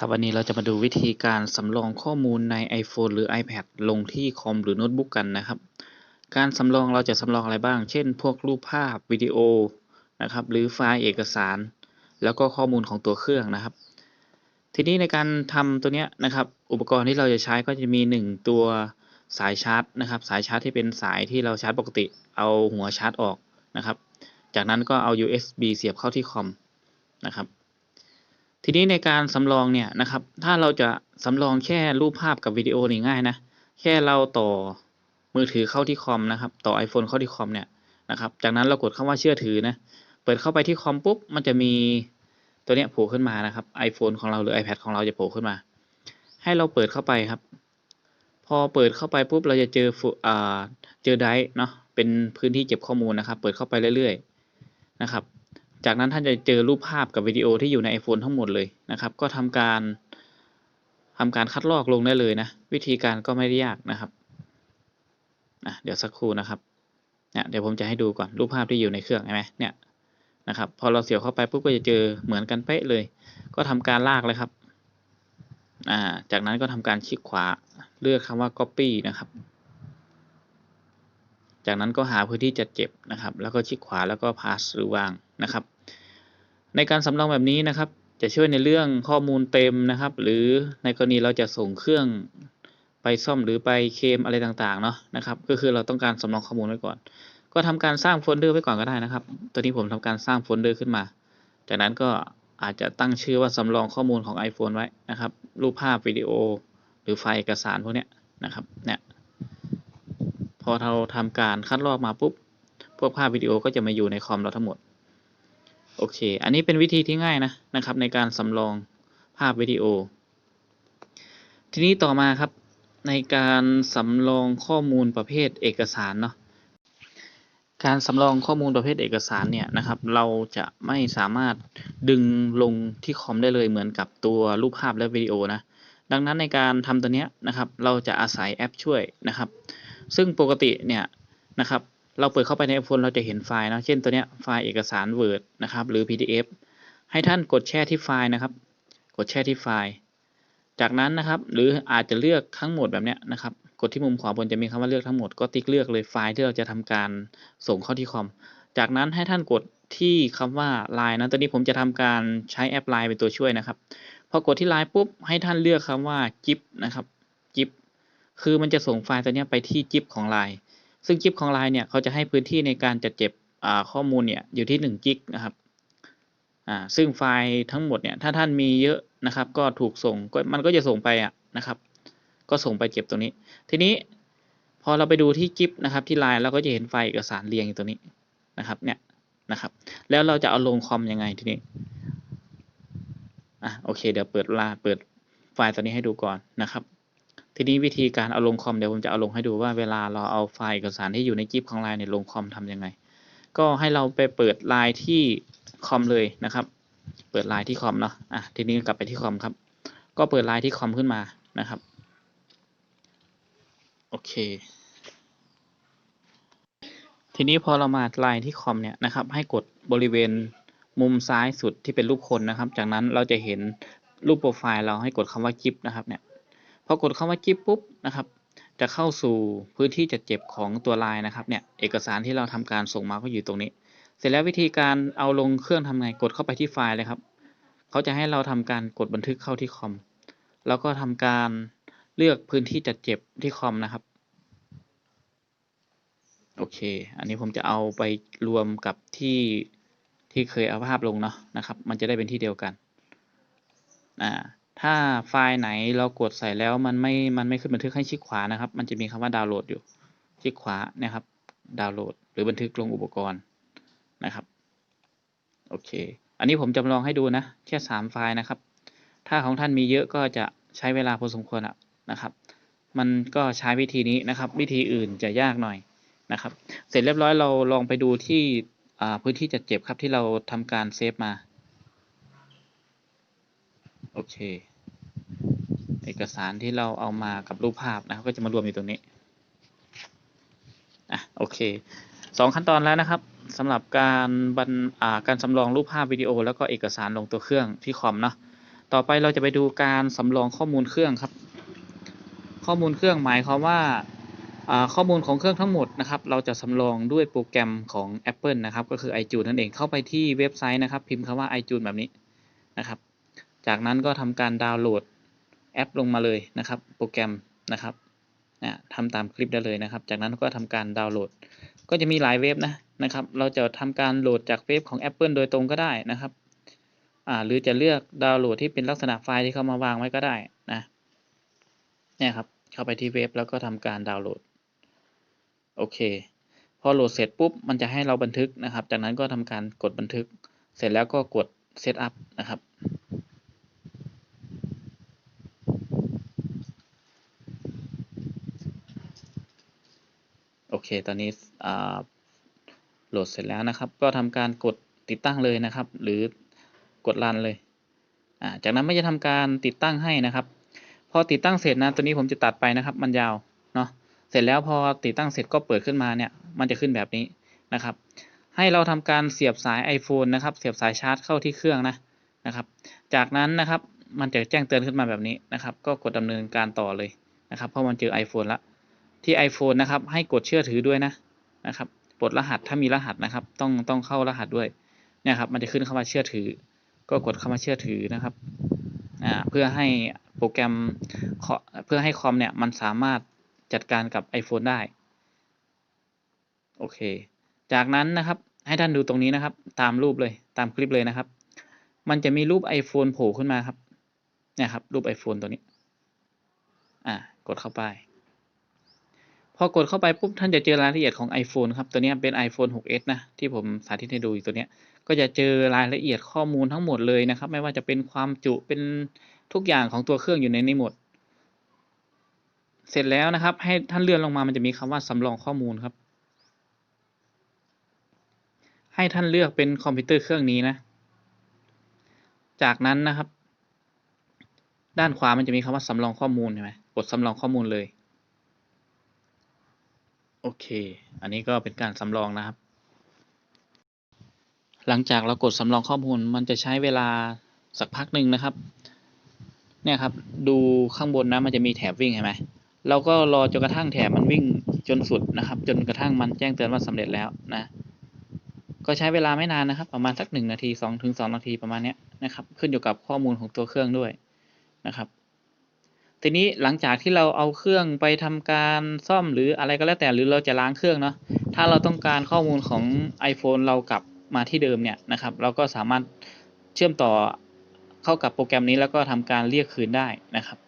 ครับวันนี้เราจะมาดูวิธีการสำรองข้อมูลใน iPhone หรือ iPad ลงที่คอมหรือโน้ตบุ๊กกันนะครับ การสำรองเราจะสำรองอะไรบ้าง เช่น พวกรูปภาพวิดีโอนะครับ หรือไฟล์เอกสาร แล้วก็ข้อมูลของตัวเครื่องนะครับ ทีนี้ในการทำตัวเนี้ยนะครับ อุปกรณ์ที่เราจะใช้ก็จะมี 1 ตัวสายชาร์จนะครับ สายชาร์จที่เป็นสายที่เราชาร์จปกติ เอาหัวชาร์จออกนะครับ จากนั้นก็เอา USB เสียบเข้าที่คอมนะครับ ทีนี้ในการสำรองเนี่ยนะครับ ถ้าเราจะสำรองแค่รูปภาพกับวิดีโอนี่ง่ายนะ แค่เราต่อมือถือเข้าที่คอมนะครับ ต่อ iPhone เข้าที่คอมเนี่ยนะครับ จากนั้นเรากดคำว่าเชื่อถือนะ เปิดเข้าไปที่คอมปุ๊บ มันจะมีตัวเนี้ยโผล่ขึ้นมานะครับ iPhone ของเราหรือ iPad ของเราจะโผล่ขึ้นมา ให้เราเปิดเข้าไปครับ พอเปิดเข้าไปปุ๊บ เราจะเจอฟุอ่าเจอไดร์เนาะ เป็นพื้นที่เก็บข้อมูลนะครับ เปิดเข้าไปเรื่อยๆนะครับ จากนั้นท่านจะเจอรูปภาพกับวิดีโอที่อยู่ใน iPhone ทั้งหมดเลยนะครับ ก็ทำการทำการคัดลอกลงได้เลยนะ วิธีการก็ไม่ได้ยากนะครับนะเดี๋ยวสักครู่นะครับเนี่ยเดี๋ยวผมจะให้ดูก่อนรูปภาพที่อยู่ในเครื่องใช่ไหมเนี่ยนะครับ พอเราเสียบเข้าไปปุ๊บก็จะเจอเหมือนกันเป๊ะเลย ก็ทำการลากเลยครับ อ่า จากนั้นก็ทำการคลิกขวาเลือกคำว่า copy นะครับ จากนั้นก็หาพื้นที่จัดเก็บนะครับ แล้วก็คลิกขวาแล้วก็ pass หรือวางนะครับ ในการสำรองแบบนี้นะครับ จะช่วยในเรื่องข้อมูลเต็มนะครับ หรือในกรณีเราจะส่งเครื่องไปซ่อมหรือไปเคมอะไรต่างๆเนาะนะครับ ก็คือเราต้องการสำรองข้อมูลไว้ก่อน ก็ทำการสร้างโฟลเดอร์ไว้ก่อนก็ได้นะครับตัวนี้ผมทำการสร้างโฟลเดอร์ขึ้นมา จากนั้นก็อาจจะตั้งชื่อว่าสำรองข้อมูลของ iPhone ไว้นะครับ รูปภาพวิดีโอ หรือไฟล์เอกสารพวกนี้นะครับเนี่ย อเราทำการคัดลอกมาปุ๊บ พวกภาพวิดีโอก็จะมาอยู่ในคอมเราทั้งหมด โอเค อันนี้เป็นวิธีที่ง่ายนะนะครับ ในการสำรองภาพวิดีโอ ทีนี้ต่อมาครับในการสำรองข้อมูลประเภทเอกสารเนาะ การสำรองข้อมูลประเภทเอกสารเนี่ยนะครับ เราจะไม่สามารถดึงลงที่คอมได้เลยเหมือนกับตัวรูปภาพและวิดีโอนะ ดังนั้นในการทำตัวเนี้ยนะครับ เราจะอาศัยแอปช่วยนะครับ ซึ่งปกติเนี่ยนะครับเราเปิดเข้าไปใน iPhone เราจะเห็นไฟล์นะเช่นตัวเนี้ยไฟล์เอกสาร Word นะครับหรือ PDF ให้ท่านกดแช่ที่ไฟล์นะครับ กดแช่ที่ไฟล์ จากนั้นนะครับ หรืออาจจะเลือกทั้งหมดแบบเนี้ยนะครับ กดที่มุมขวาบนจะมีคำว่าเลือกทั้งหมดก็ติ๊กเลือกเลยไฟล์ที่เราจะทำการส่งเข้าที่คอม จากนั้นให้ท่านกดที่คำว่า Line นะตอนนี้ผมจะทำการใช้แอป Line เป็นตัวช่วยนะครับพอกดที่ Line ปุ๊บให้ท่านเลือกคำว่า zip นะครับ zip คือมันจะส่งไฟล์ตัวนี้ไปที่ zip ของ Line ซึ่ง zip ของ Line เนี่ยเขาจะให้พื้นที่ในการจัดเก็บข้อมูลเนี่ยอยู่ที่1 g b นะครับซึ่งไฟล์ทั้งหมดเนี่ยถ้าท่านมีเยอะนะครับก็ถูกส่งก็มันก็จะส่งไปอะนะครับก็ส่งไปเก็บตรงนี้ ทีนี้พอเราไปดูที่จิปนะครับที่ไลน์เราก็จะเห็นไฟล์เอกสารเรียงอยู่ตรงนี้นะครับเนี่ยนะครับแล้วเราจะเอาลงคอมยังไงทีนี้อะโอเคเดี๋ยวเปิดลาเปิดไฟล์ตัวนี้ให้ดูก่อนนะครับ ทีนี้วิธีการเอาลงคอมเดี๋ยวผมจะเอาลงให้ดูว่าเวลาเราเอาไฟล์เอกสารที่อยู่ในจิปของไลน์เนี่ยลงคอมทำยังไง ก็ให้เราไปเปิดไลน์ที่คอมเลยนะครับ เปิดไลน์ที่คอมเนาะอะทีนี้กลับไปที่คอมครับ ก็เปิดไลน์ที่คอมขึ้นมานะครับโอเค ทีนี้พอเรามาไลน์ที่คอมเนี่ยนะครับ ให้กดบริเวณมุมซ้ายสุดที่เป็นรูปคนนะครับ จากนั้นเราจะเห็นรูปโปรไฟล์เราให้กดคำว่าจิปนะครับเนี่ย พอกดคำว่าจิปปุ๊บนะครับจะเข้าสู่พื้นที่จัดเก็บของตัวไลน์นะครับเนี่ยเอกสารที่เราทำการส่งมาก็อยู่ตรงนี้ เสร็จแล้ววิธีการเอาลงเครื่องทำไงกดเข้าไปที่ไฟล์เลยครับเขาจะให้เราทำการกดบันทึกเข้าที่คอม แล้วก็ทำการเลือกพื้นที่จัดเก็บที่คอมนะครับโอเค อันนี้ผมจะเอาไปรวมกับที่ที่เคยเอาภาพลงเนาะนะครับ มันจะได้เป็นที่เดียวกัน อ่า ถ้าไฟล์ไหนเรากดใส่แล้วมันไม่ มันไม่ขึ้นบันทึกให้ชิดขวานะครับ มันจะมีคำว่าดาวน์โหลดอยู่ชิดขวานะครับ ดาวน์โหลด หรือบันทึกลงอุปกรณ์นะครับ โอเค อันนี้ผมจำลองให้ดูนะ แค่สามไฟล์นะครับ ถ้าของท่านมีเยอะก็จะใช้เวลาพอสมควรอะนะครับ มันก็ใช้วิธีนี้นะครับ วิธีอื่นจะยากหน่อยนะครับ เสร็จเรียบร้อยเราลองไปดูที่พื้นที่จัดเก็บครับที่เราทำการเซฟมา โอเค เอกสารที่เราเอามากับรูปภาพนะครับก็จะมารวมอยู่ตรงนี้อะโอเคสองขั้นตอนแล้วนะครับสำหรับการบันอ่าการสำรองรูปภาพวิดีโอ แล้วก็เอกสารลงตัวเครื่องที่คอมเนาะต่อไปเราจะไปดูการสำรองข้อมูลเครื่องครับ ข้อมูลเครื่องหมายความว่าอ่าข้อมูลของเครื่องทั้งหมดนะครับ เราจะสำรองด้วยโปรแกรมของ Apple นะครับ ก็คือ iTunes นั่นเองเข้าไปที่เว็บไซต์นะครับ พิมพ์คำว่า iTunes แบบนี้นะครับ จากนั้นก็ทำการดาวน์โหลดแอปลงมาเลยนะครับ โปรแกรมนะครับทำตามคลิปได้เลยนะครับ จากนั้นก็ทำการดาวน์โหลด ก็จะมีหลายเว็บนะนะครับ เราจะทำการโหลดจากเว็บของ Apple โดยตรงก็ได้นะครับอ่าหรือจะเลือกดาวน์โหลดที่เป็นลักษณะไฟล์ที่เขามาวางไว้ก็ได้นะเนี่ยครับเข้าไปที่เว็บแล้วก็ทำการดาวน์โหลดโอเค พอโหลดเสร็จปุ๊บมันจะให้เราบันทึกนะครับ จากนั้นก็ทำการกดบันทึก เสร็จแล้วก็กด Setup นะครับ อเค ตอนนี้โหลดเสร็จแล้วนะครับ ก็ทำการกดติดตั้งเลยนะครับ หรือกดรันเลย จากนั้นไม่จะทำการติดตั้งให้นะครับ พอติดตั้งเสร็จนะ ตัวนี้ผมจะตัดไปนะครับ มันยาว เนาะ เสร็จแล้วพอติดตั้งเสร็จก็เปิดขึ้นมาเนี่ย มันจะขึ้นแบบนี้นะครับ ให้เราทำการเสียบสาย iPhone นะครับ เสียบสายชาร์จเข้าที่เครื่องนะนะครับ จากนั้นนะครับ มันจะแจ้งเตือนขึ้นมาแบบนี้นะครับ ก็กดดำเนินการต่อเลยนะครับ เพราะมันเจอ iPhone ละ ที่ iPhone นะครับ ให้กดเชื่อถือด้วยนะนะครับปลดรหัสถ้ามีรหัสนะครับ ต้องต้องเข้ารหัสด้วยเนี่ยครับ มันจะขึ้นเข้ามาเชื่อถือ ก็กดเข้ามาเชื่อถือนะครับอ่าเพื่อให้โปรแกรมขอเพื่อให้คอมเนี่ยมันสามารถจัดการกับ iPhone ได้โอเค จากนั้นนะครับให้ท่านดูตรงนี้นะครับ ตามรูปเลยตามคลิปเลยนะครับ มันจะมีรูป iPhone โผล่ขึ้นมาครับเนี่ยครับรูป iPhone ตัวนี้ อ่ากดเข้าไป พอกดเข้าไปปุ๊บท่านจะเจอรายละเอียดของ iPhone ครับ ตัวนี้เป็น iPhone 6s นะ ที่ผมสาธิตให้ดูอยู่ตัวนี้ก็จะเจอรายละเอียดข้อมูลทั้งหมดเลยนะครับ ไม่ว่าจะเป็นความจุเป็นทุกอย่างของตัวเครื่องอยู่ในนี้หมด เสร็จแล้วนะครับ ให้ท่านเลื่อนลงมามันจะมีคำว่าสำรองข้อมูลครับ ให้ท่านเลือกเป็นคอมพิวเตอร์เครื่องนี้นะ จากนั้นนะครับ ด้านขวามันจะมีคำว่าสำรองข้อมูลใช่ไหมกดสำรองข้อมูลเลย โอเค อันนี้ก็เป็นการสำรองนะครับ หลังจากเรากดสำรองข้อมูลมันจะใช้เวลาสักพักหนึ่งนะครับ เนี่ยครับ ดูข้างบนนะมันจะมีแถบวิ่งเห็นไหมเราก็รอจนกระทั่งแถบมันวิ่งจนสุดนะครับ จนกระทั่งมันแจ้งเตือนว่าสำเร็จแล้วนะ ก็ใช้เวลาไม่นานนะครับ ประมาณสักหนึ่งนาทีสองถึงสองนาทีประมาณเนี้ยนะครับ ขึ้นอยู่กับข้อมูลของตัวเครื่องด้วยนะครับ ทีนี้หลังจากที่เราเอาเครื่องไปทำการซ่อมหรืออะไรก็แล้วแต่หรือเราจะล้างเครื่องเนาะถ้าเราต้องการข้อมูลของ iPhone เรากลับมาที่เดิมเนี่ยนะครับ เราก็สามารถเชื่อมต่อเข้ากับโปรแกรมนี้แล้วก็ทำการเรียกคืนได้นะครับ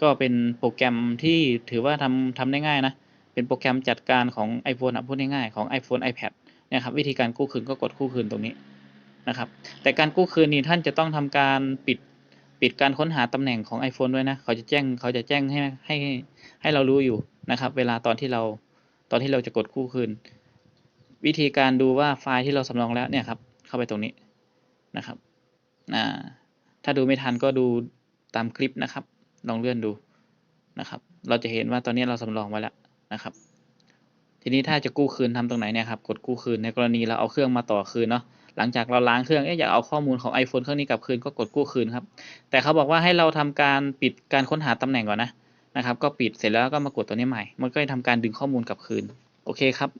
ก็เป็นโปรแกรมที่ถือว่าทำทำได้ง่ายนะเป็นโปรแกรมจัดการของ iPhone อะพูดง่ายๆของ iPhone iPad นี่ยครับวิธีการกู้คืนก็กดกู้คืนตรงนี้นะครับ แต่การกู้คืนนี้ท่านจะต้องทำการปิด ปิดการค้นหาตำแหน่งของ iPhone ด้วยนะ เขาจะแจ้งเขาจะแจ้งให้ให้ให้เรารู้อยู่นะครับ เวลาตอนที่เราตอนที่เราจะกดกู้คืน วิธีการดูว่าไฟล์ที่เราสำรองแล้วเนี่ยครับ เข้าไปตรงนี้นะครับอ่าถ้าดูไม่ทันก็ดูตามคลิปนะครับ ลองเลื่อนดูนะครับ เราจะเห็นว่าตอนนี้เราสำรองไว้แล้วนะครับ ทีนี้ถ้าจะกู้คืนทำตรงไหนเนี่ยครับ กดกู้คืนในกรณีเราเอาเครื่องมาต่อคืนเนาะ หลังจากเราล้างเครื่องเอ๊ะอยากเอาข้อมูลของ iPhone เครื่องนี้กลับคืนก็กดกู้คืนครับ แต่เขาบอกว่าให้เราทำการปิดการค้นหาตำแหน่งก่อนนะนะครับ ก็ปิดเสร็จแล้วก็มากดตัวนี้ใหม่ มันก็จะทำการดึงข้อมูลกลับคืน โอเคครับ